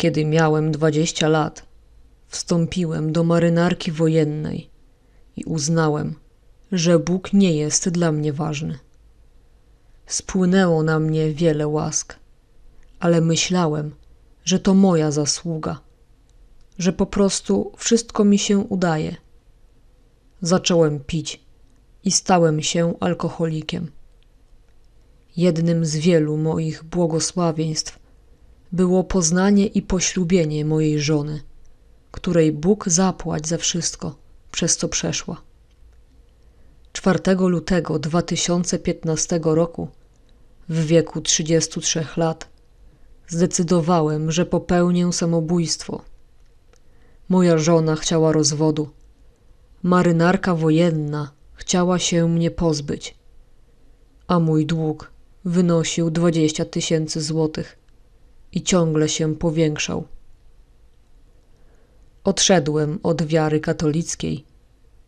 Kiedy miałem dwadzieścia lat, wstąpiłem do marynarki wojennej i uznałem, że Bóg nie jest dla mnie ważny. Spłynęło na mnie wiele łask, ale myślałem, że to moja zasługa, że po prostu wszystko mi się udaje. Zacząłem pić i stałem się alkoholikiem. Jednym z wielu moich błogosławieństw było poznanie i poślubienie mojej żony, której Bóg zapłać za wszystko, przez co przeszła. 4 lutego 2015 roku, w wieku 33 lat, zdecydowałem, że popełnię samobójstwo. Moja żona chciała rozwodu. Marynarka wojenna chciała się mnie pozbyć, a mój dług wynosił 20 tysięcy złotych i ciągle się powiększał. Odszedłem od wiary katolickiej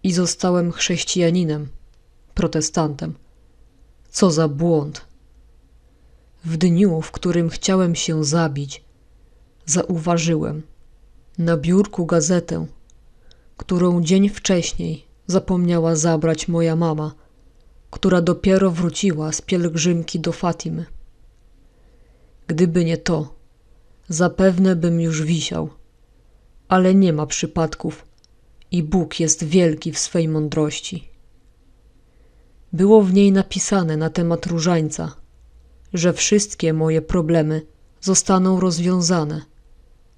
i zostałem chrześcijaninem, protestantem. Co za błąd! W dniu, w którym chciałem się zabić, zauważyłem na biurku gazetę, którą dzień wcześniej zapomniała zabrać moja mama, która dopiero wróciła z pielgrzymki do Fatimy. Gdyby nie to, zapewne bym już wisiał, ale nie ma przypadków i Bóg jest wielki w swej mądrości. Było w niej napisane na temat różańca, że wszystkie moje problemy zostaną rozwiązane,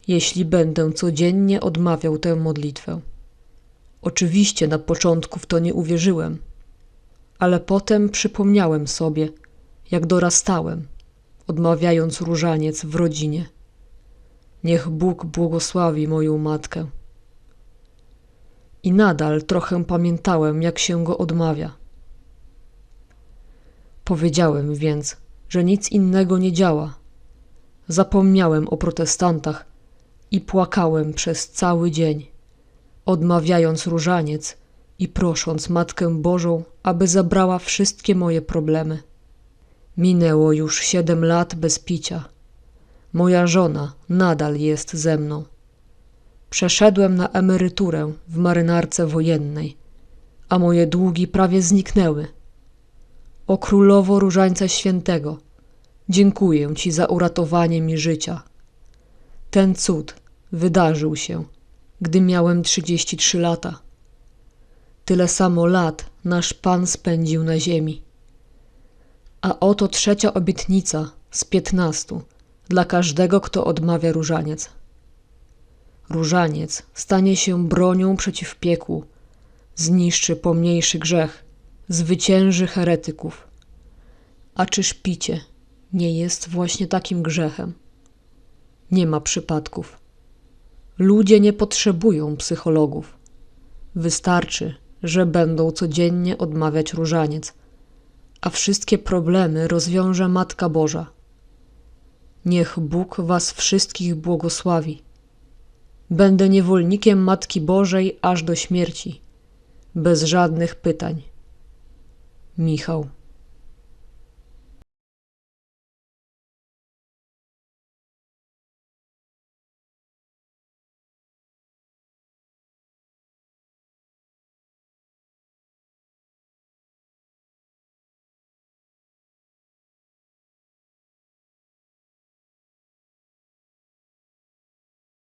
jeśli będę codziennie odmawiał tę modlitwę. Oczywiście na początku w to nie uwierzyłem, ale potem przypomniałem sobie, jak dorastałem, odmawiając różaniec w rodzinie. Niech Bóg błogosławi moją matkę. I nadal trochę pamiętałem, jak się go odmawia. Powiedziałem więc, że nic innego nie działa. Zapomniałem o protestantach i płakałem przez cały dzień, odmawiając różaniec i prosząc Matkę Bożą, aby zabrała wszystkie moje problemy. Minęło już siedem lat bez picia. Moja żona nadal jest ze mną. Przeszedłem na emeryturę w marynarce wojennej, a moje długi prawie zniknęły. O królowo różańca świętego, dziękuję Ci za uratowanie mi życia. Ten cud wydarzył się, gdy miałem 33 lata. Tyle samo lat nasz Pan spędził na ziemi. A oto trzecia obietnica z piętnastu dla każdego, kto odmawia różaniec. Różaniec stanie się bronią przeciw piekłu, zniszczy pomniejszy grzech, zwycięży heretyków. A czyż picie nie jest właśnie takim grzechem? Nie ma przypadków. Ludzie nie potrzebują psychologów. Wystarczy, że będą codziennie odmawiać różaniec, a wszystkie problemy rozwiąże Matka Boża. Niech Bóg was wszystkich błogosławi. Będę niewolnikiem Matki Bożej aż do śmierci, bez żadnych pytań. Michał